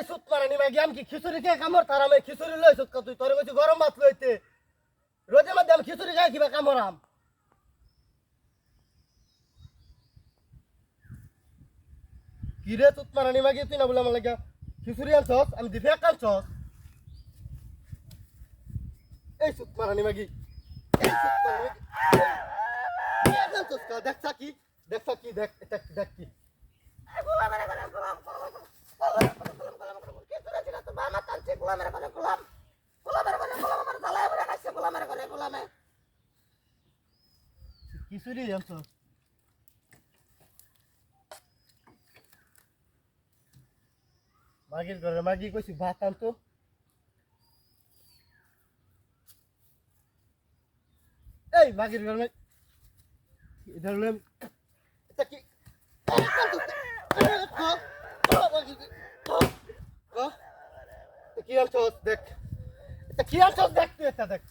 এই সুত মারানি মাগি আমি কি খিচুড়ি খেয়ে কামড় তার আমি খিচুড়ি লই সুত তুই তোর কইছি গরম ভাত লইতে রোজের মধ্যে আমি খিচুড়ি খাই কিবা কামড়াম কি রে সুত মারানি মাগি তুই না বলে আমার লাগা খিচুড়ি আনছস আমি দিফে আনছস এই সুত মারানি মাগি দেখছা কি দেখছা কি দেখ এটা কি দেখ কি খিচুড়ি আনছস মাগির ঘরে মাগি কইছি ভাত আনতো এই মাগির ঘরে এটা হলো এটা কি কি দেখ এটা কি আনছস দেখ তুই এটা দেখ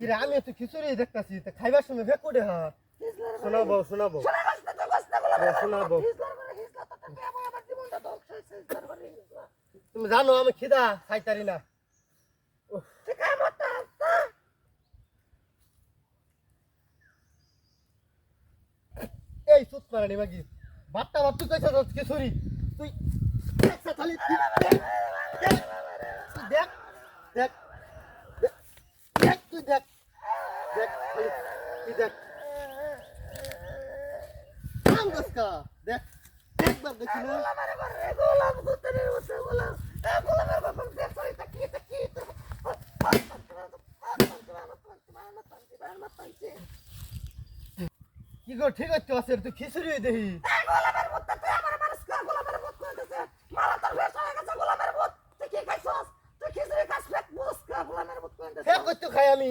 কি রে আমি তো খিচুড়ি দেখতাছি তা খাইবার সময় ভেক করে হা। শোনাবো শোনাবো। শোনাবো। তুমি জানো আমি খিদা খাইতারি না। এই সুত মারানি মাগি বাট্টা বাপ তুই কইছা খিচুড়ি? তুই দেখ দেখ, দেখ তুই দেখ দেখ খালি তুই দেখ। কাম দস্কা দেখ একবার দেখি না। কি গো, ঠিক আছে আছে, তুই খিচুড়ি দেখি। হে করতে খাই আমি?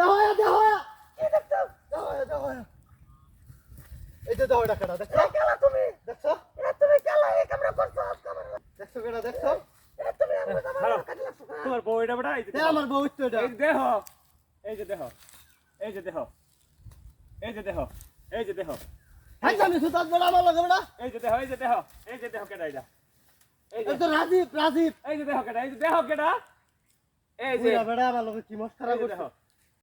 কামতে কামতে জীবন শেষ দেখো দেখো দেখো দেখো এই যে দেখো টাকাটা দেখছ দেখছ দেখছ কেটা দেখছ তোমার বউ এটা বেটা এই যে আমার বউ তো এটা এই দেহ এই যে দেহ এই যে দেহ এই যে দেহ এই যে দেহ হ্যাঁ আমি সুতাত বড় আমার লগে বড় এই যে এই যে দেহ এই যে দেহ কেডা এটা এই এই তো রাজীব রাজীব এই যে দেহ কেডা এই যে দেহ কেডা এই যে বুড়া আমার লগে কি মস্কারা এই দেহ